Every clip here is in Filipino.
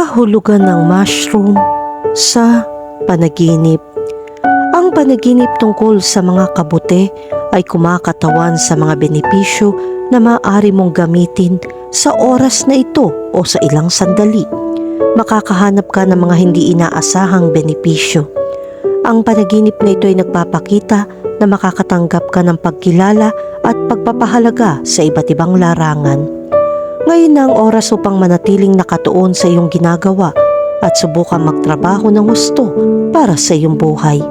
kahulugan ng mushroom sa panaginip. Ang panaginip tungkol sa mga kabute ay kumakatawan sa mga benepisyo na maaari mong gamitin sa oras na ito o sa ilang sandali. Makakahanap ka ng mga hindi inaasahang benepisyo. Ang panaginip na ito ay nagpapakita na makakatanggap ka ng pagkilala at pagpapahalaga sa iba't ibang larangan. Ngayon na ang oras upang manatiling nakatuon sa iyong ginagawa at subukan magtrabaho ng gusto para sa iyong buhay.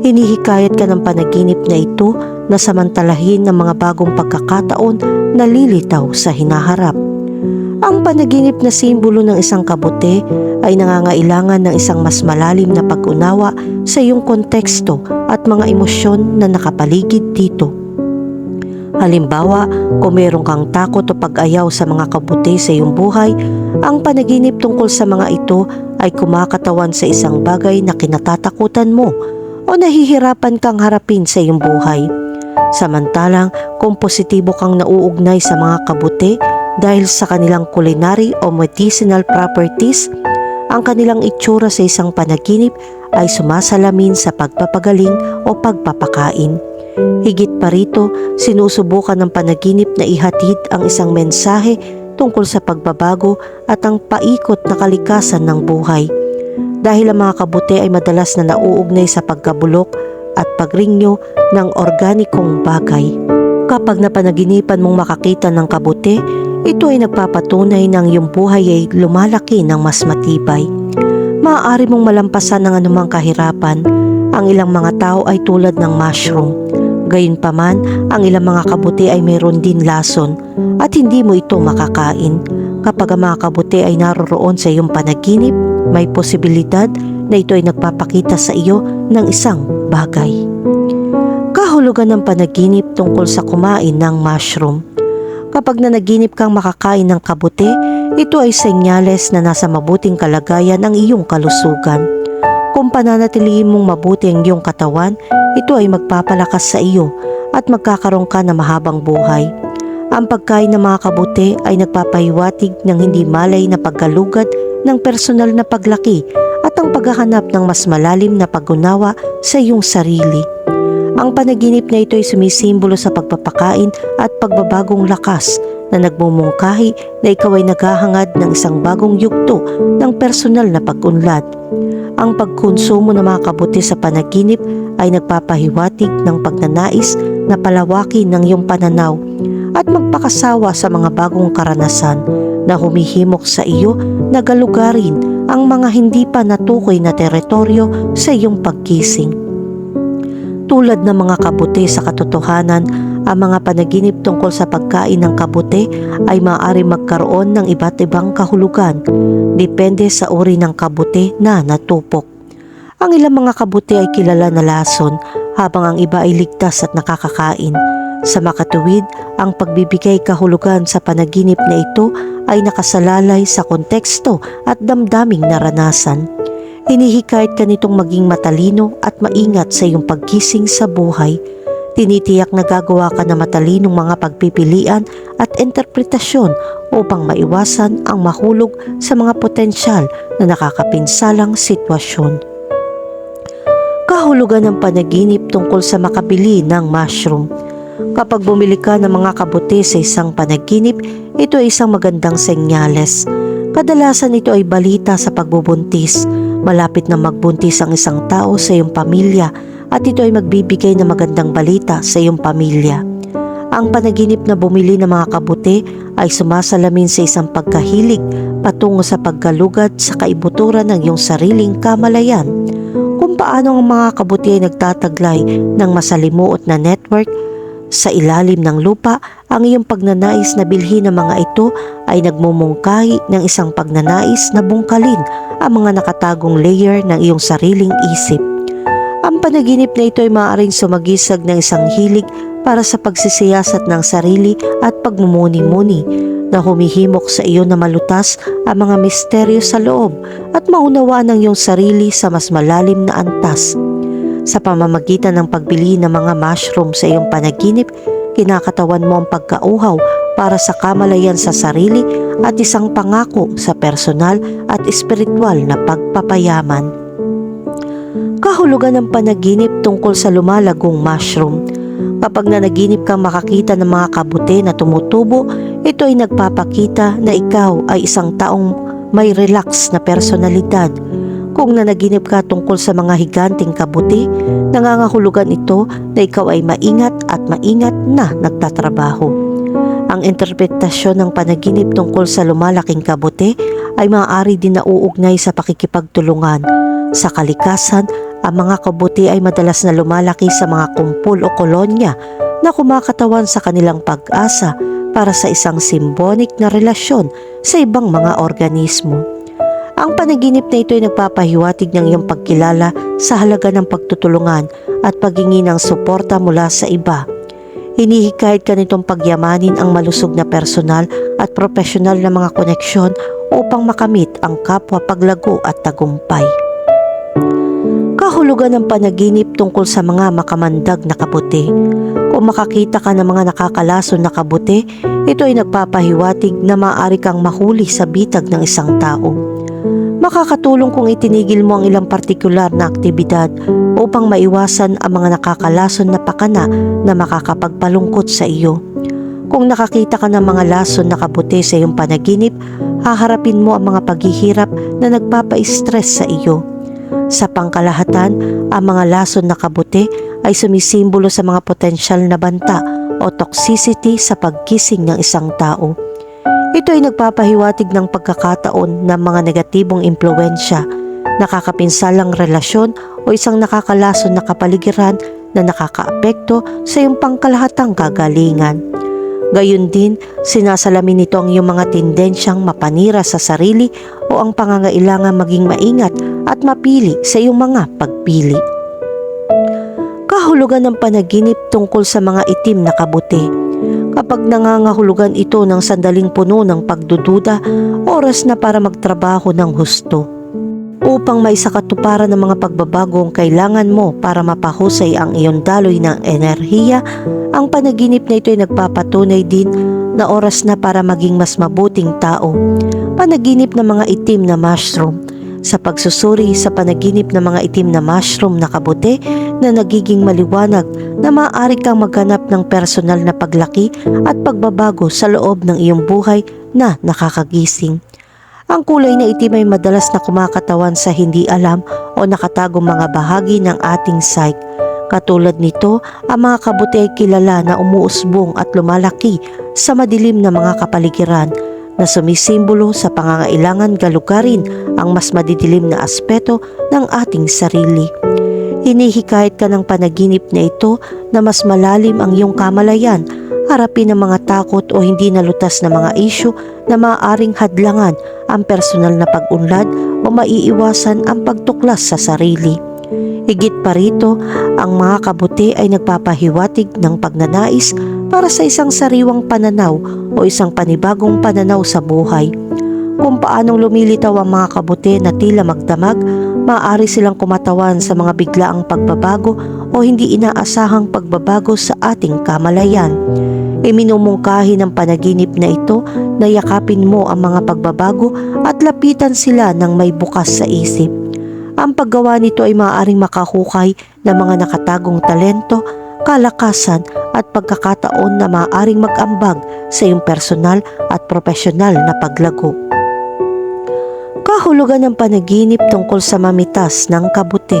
Hinihikayat ka ng panaginip na ito na samantalahin ng mga bagong pagkakataon na lilitaw sa hinaharap. Ang panaginip na simbolo ng isang kabute ay nangangailangan ng isang mas malalim na pag-unawa sa iyong konteksto at mga emosyon na nakapaligid dito. Halimbawa, kung meron kang takot o pag-ayaw sa mga kabute sa iyong buhay, ang panaginip tungkol sa mga ito ay kumakatawan sa isang bagay na kinatatakutan mo o nahihirapan kang harapin sa iyong buhay. Samantalang kung positibo kang nauugnay sa mga kabute dahil sa kanilang culinary o medicinal properties, ang kanilang itsura sa isang panaginip ay sumasalamin sa pagpapagaling o pagpapakain. Higit pa rito, sinusubukan ng panaginip na ihatid ang isang mensahe tungkol sa pagbabago at ang paikot na kalikasan ng buhay. Dahil ang mga kabute ay madalas na nauugnay sa pagkabulok at pagrinyo ng organikong bagay. Kapag napanaginipan mong makakita ng kabute, ito ay nagpapatunay ng iyong buhay ay lumalaki ng mas matibay. Maaari mong malampasan ng anumang kahirapan. Ang ilang mga tao ay tulad ng mushroom. Gayunpaman, ang ilang mga kabuti ay mayroon din lason at hindi mo ito makakain. Kapag ang mga kabuti ay naroroon sa iyong panaginip, may posibilidad na ito ay nagpapakita sa iyo ng isang bagay. Kahulugan ng panaginip tungkol sa kumain ng mushroom. Kapag nanaginip kang makakain ng kabute, ito ay senyales na nasa mabuting kalagayan ang iyong kalusugan. Kung pananatilihin mong mabuti ang iyong katawan, ito ay magpapalakas sa iyo at magkakaroon ka ng mahabang buhay. Ang pagkain ng mga kabute ay nagpapahiwatig ng hindi malay na pagkalugad ng personal na paglaki at ang paghahanap ng mas malalim na pag-unawa sa iyong sarili. Ang panaginip na ito ay sumisimbolo sa pagpapakain at pagbabagong lakas na nagmumungkahi na ikaw ay naghahangad ng isang bagong yugto ng personal na pag-unlad. Ang pagkonsumo ng mga kabuti sa panaginip ay nagpapahiwatig ng pagnanais na palawakin ng iyong pananaw at magpakasawa sa mga bagong karanasan na humihimok sa iyo na galugarin ang mga hindi pa natukoy na teritoryo sa iyong pagkising. Tulad ng mga kabute sa katotohanan, ang mga panaginip tungkol sa pagkain ng kabute ay maaari magkaroon ng iba't ibang kahulugan. Depende sa uri ng kabute na natupok. Ang ilang mga kabute ay kilala na lason habang ang iba ay ligtas at nakakakain. Sa makatuwid, ang pagbibigay kahulugan sa panaginip na ito ay nakasalalay sa konteksto at damdaming naranasan. Hinihikayat ka nitong maging matalino at maingat sa iyong pagkising sa buhay. Tinitiyak na gagawa ka na matalinong mga pagpipilian at interpretasyon upang maiwasan ang mahulog sa mga potensyal na nakakapinsalang sitwasyon. Kahulugan ng panaginip tungkol sa makabili ng mushroom. Kapag bumili ka ng mga kabuti sa isang panaginip, ito ay isang magandang senyales. Kadalasan ito ay balita sa pagbubuntis. Malapit na magbuntis ang isang tao sa iyong pamilya at ito ay magbibigay ng magandang balita sa iyong pamilya. Ang panaginip na bumili ng mga kabute ay sumasalamin sa isang pagkahilig patungo sa paggalugad sa kaibuturan ng iyong sariling kamalayan. Kung paano ang mga kabuti ay nagtataglay ng masalimuot na network sa ilalim ng lupa, ang iyong pagnanais na bilhin ng mga ito ay nagmumungkahi ng isang pagnanais na bungkalin ang mga nakatagong layer ng iyong sariling isip. Ang panaginip na ito ay maaaring sumagisag ng isang hilig para sa pagsisiyasat ng sarili at pagmumuni-muni na humihimok sa iyo na malutas ang mga misteryo sa loob at maunawaan ng iyong sarili sa mas malalim na antas. Sa pamamagitan ng pagbili ng mga mushroom sa iyong panaginip, kinakatawan mo ang pagkauhaw para sa kamalayan sa sarili at isang pangako sa personal at espiritual na pagpapayaman. Kahulugan ng panaginip tungkol sa lumalagong mushroom. Kapag nanaginip kang makakita ng mga kabuti na tumutubo, ito ay nagpapakita na ikaw ay isang taong may relax na personalidad. Kung nanaginip ka tungkol sa mga higanting kabuti, nangangahulugan ito na ikaw ay maingat at maingat na nagtatrabaho. Ang interpretasyon ng panaginip tungkol sa lumalaking kabuti ay maaari din na uugnay sa pakikipagtulungan. Sa kalikasan, ang mga kabuti ay madalas na lumalaki sa mga kumpul o kolonya na kumakatawan sa kanilang pag-asa para sa isang simbonik na relasyon sa ibang mga organismo. Ang panaginip na ito ay nagpapahiwatig ng iyong pagkilala sa halaga ng pagtutulungan at paghingi ng suporta mula sa iba. Hinihikayat ka nitong pagyamanin ang malusog na personal at profesional na mga koneksyon upang makamit ang kapwa paglago at tagumpay. Kahulugan ng panaginip tungkol sa mga makamandag na kabuti. Kung makakita ka ng mga nakakalason na kabuti, ito ay nagpapahiwatig na maaari kang mahuli sa bitag ng isang tao. Makakatulong kung itinigil mo ang ilang partikular na aktibidad upang maiwasan ang mga nakakalason na pakana na makakapagpalungkot sa iyo. Kung nakakita ka ng mga lason na kabuti sa iyong panaginip, haharapin mo ang mga paghihirap na nagpapa-stress sa iyo. Sa pangkalahatan, ang mga lason na kabuti ay sumisimbolo sa mga potensyal na banta o toxicity sa pagkising ng isang tao. Ito ay nagpapahiwatig ng pagkakataon ng mga negatibong impluensya, nakakapinsalang relasyon o isang nakakalason na kapaligiran na nakakaapekto sa iyong pangkalahatang kagalingan. Gayun din, sinasalamin nito ang iyong mga tendensyang mapanira sa sarili o ang pangangailangan maging maingat at mapili sa iyong mga pagpili. Kahulugan ng panaginip tungkol sa mga itim na kabuti. Kapag nangangahulugan ito ng sandaling puno ng pagdududa, oras na para magtrabaho ng husto. Upang may sakatuparan ng mga pagbabagong kailangan mo para mapahusay ang iyong daloy ng enerhiya, ang panaginip na ito ay nagpapatunay din na oras na para maging mas mabuting tao. Panaginip ng mga itim na mushroom sa pagsusuri sa panaginip ng mga itim na mushroom na kabuti na nagiging maliwanag na maaari kang maghanap ng personal na paglaki at pagbabago sa loob ng iyong buhay na nakakagising. Ang kulay na itim ay madalas na kumakatawan sa hindi alam o nakatagong mga bahagi ng ating psyche. Katulad nito, ang mga kabuti ay kilala na umuusbong at lumalaki sa madilim na mga kapaligiran na sumisimbolo sa pangangailangan galugarin ang mas madidilim na aspeto ng ating sarili. Hinihikayat ka ng panaginip na ito na mas malalim ang iyong kamalayan, harapin ang mga takot o hindi nalutas na mga isyu na maaaring hadlangan ang personal na pag-unlad o maiiwasan ang pagtuklas sa sarili. Higit pa rito, ang mga kabuti ay nagpapahiwatig ng pagnanais para sa isang sariwang pananaw o isang panibagong pananaw sa buhay. Kung paanong lumilitaw ang mga kabuti na tila magdamag, maaari silang kumatawan sa mga biglaang pagbabago o hindi inaasahang pagbabago sa ating kamalayan. Iminumungkahi ng panaginip na ito na yakapin mo ang mga pagbabago at lapitan sila ng may bukas sa isip. Ang paggawa nito ay maaaring makahukay ng mga nakatagong talento, kalakasan at pagkakataon na maaaring mag-ambag sa iyong personal at profesional na paglago. Kahulugan ng panaginip tungkol sa mamitas ng kabuti.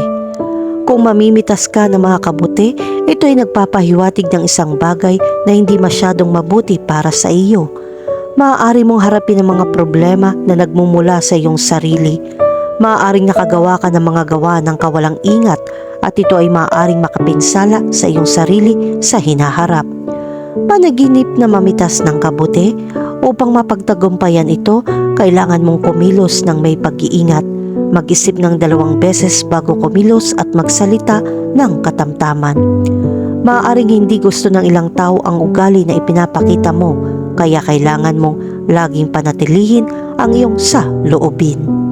Kung mamimitas ka ng mga kabuti, ito ay nagpapahiwatig ng isang bagay na hindi masyadong mabuti para sa iyo. Maaari mong harapin ang mga problema na nagmumula sa iyong sarili. Maaaring nakagawa ka ng mga gawa ng kawalang ingat at ito ay maaaring makapinsala sa iyong sarili sa hinaharap. Panaginip na mamitas ng kabuti, upang mapagtagumpayan ito, kailangan mong kumilos ng may pag-iingat, mag-isip ng dalawang beses bago kumilos at magsalita ng katamtaman. Maaaring hindi gusto ng ilang tao ang ugali na ipinapakita mo, kaya kailangan mong laging panatilihin ang iyong sa loobin.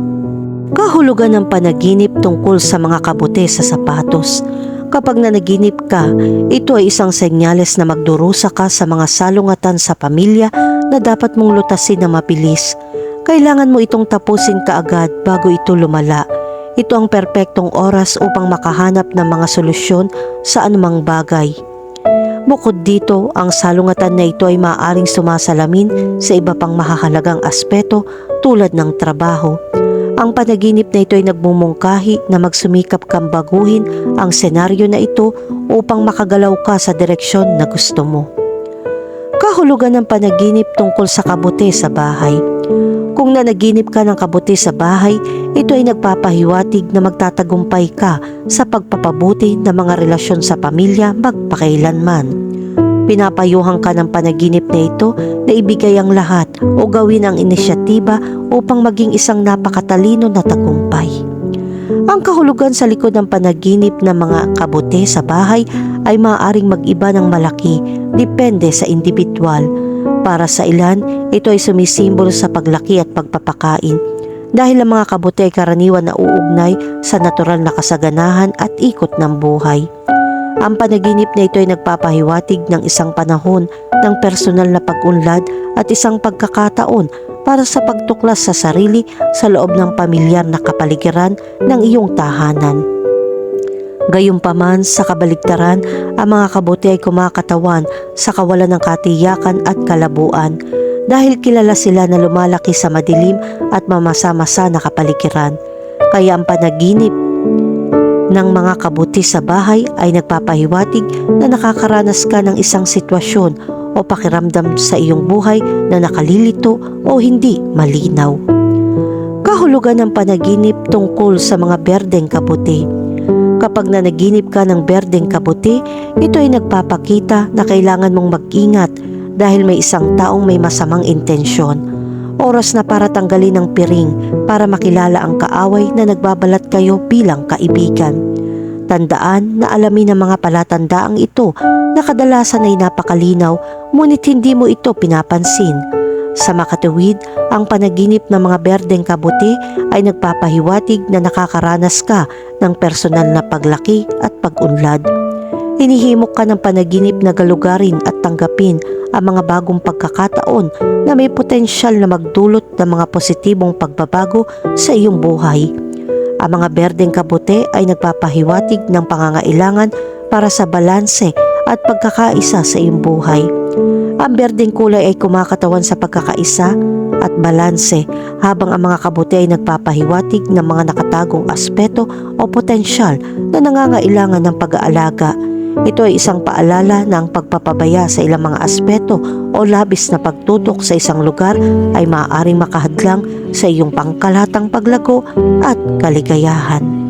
Kahulugan ng panaginip tungkol sa mga kabuti sa sapatos. Kapag nanaginip ka, ito ay isang senyales na magdurusa ka sa mga salungatan sa pamilya na dapat mong lutasin na mabilis. Kailangan mo itong tapusin kaagad bago ito lumala. Ito ang perpektong oras upang makahanap ng mga solusyon sa anumang bagay. Bukod dito, ang salungatan na ito ay maaaring sumasalamin sa iba pang mahahalagang aspeto tulad ng trabaho. Ang panaginip na ito ay nagmumungkahi na magsumikap kang baguhin ang senaryo na ito upang makagalaw ka sa direksyon na gusto mo. Kahulugan ng panaginip tungkol sa kabuti sa bahay. Kung nanaginip ka ng kabuti sa bahay, ito ay nagpapahiwatig na magtatagumpay ka sa pagpapabuti ng mga relasyon sa pamilya magpakailanman. Pinapayuhan ka ng panaginip na ito na ibigay ang lahat o gawin ang inisyatiba upang maging isang napakatalino na tagumpay. Ang kahulugan sa likod ng panaginip ng mga kabuti sa bahay ay maaaring mag-iba ng malaki depende sa individual. Para sa ilan, ito ay sumisimbolo sa paglaki at pagpapakain dahil ang mga kabuti ay karaniwan na uugnay sa natural na kasaganahan at ikot ng buhay. Ang panaginip na ito ay nagpapahiwatig ng isang panahon ng personal na pag-unlad at isang pagkakataon para sa pagtuklas sa sarili sa loob ng pamilyar na kapaligiran ng iyong tahanan. Gayunpaman sa kabaligtaran, ang mga kabuti ay kumakatawan sa kawalan ng katiyakan at kalabuan dahil kilala sila na lumalaki sa madilim at mamasa-masa na kapaligiran. Kaya ang panaginip ng mga kabuti sa bahay ay nagpapahiwatig na nakakaranas ka ng isang sitwasyon o pakiramdam sa iyong buhay na nakalilito o hindi malinaw. Kahulugan ng panaginip tungkol sa mga berdeng kabuti. Kapag nanaginip ka ng berdeng kabuti, ito ay nagpapakita na kailangan mong mag-ingat dahil may isang taong may masamang intensyon. Oras na para tanggalin ang piring para makilala ang kaaway na nagbabalat kayo bilang kaibigan. Tandaan na alamin ng mga palatandaang ito na kadalasan ay napakalinaw ngunit hindi mo ito pinapansin. Sa makatuwid, ang panaginip ng mga berdeng kabuti ay nagpapahiwatig na nakakaranas ka ng personal na paglaki at pag-unlad. Hinihimok ka ng panaginip na galugarin at tanggapin ang mga bagong pagkakataon na may potensyal na magdulot ng mga positibong pagbabago sa iyong buhay. Ang mga berdeng kabuti ay nagpapahiwatig ng pangangailangan para sa balanse at pagkakaisa sa iyong buhay. Ang berdeng kulay ay kumakatawan sa pagkakaisa at balanse habang ang mga kabuti ay nagpapahiwatig ng mga nakatagong aspeto o potensyal na nangangailangan ng pag-aalaga. Ito ay isang paalala na ang pagpapabaya sa ilang mga aspeto o labis na pagtutok sa isang lugar ay maaaring makahadlang sa iyong pangkalatang paglago at kaligayahan.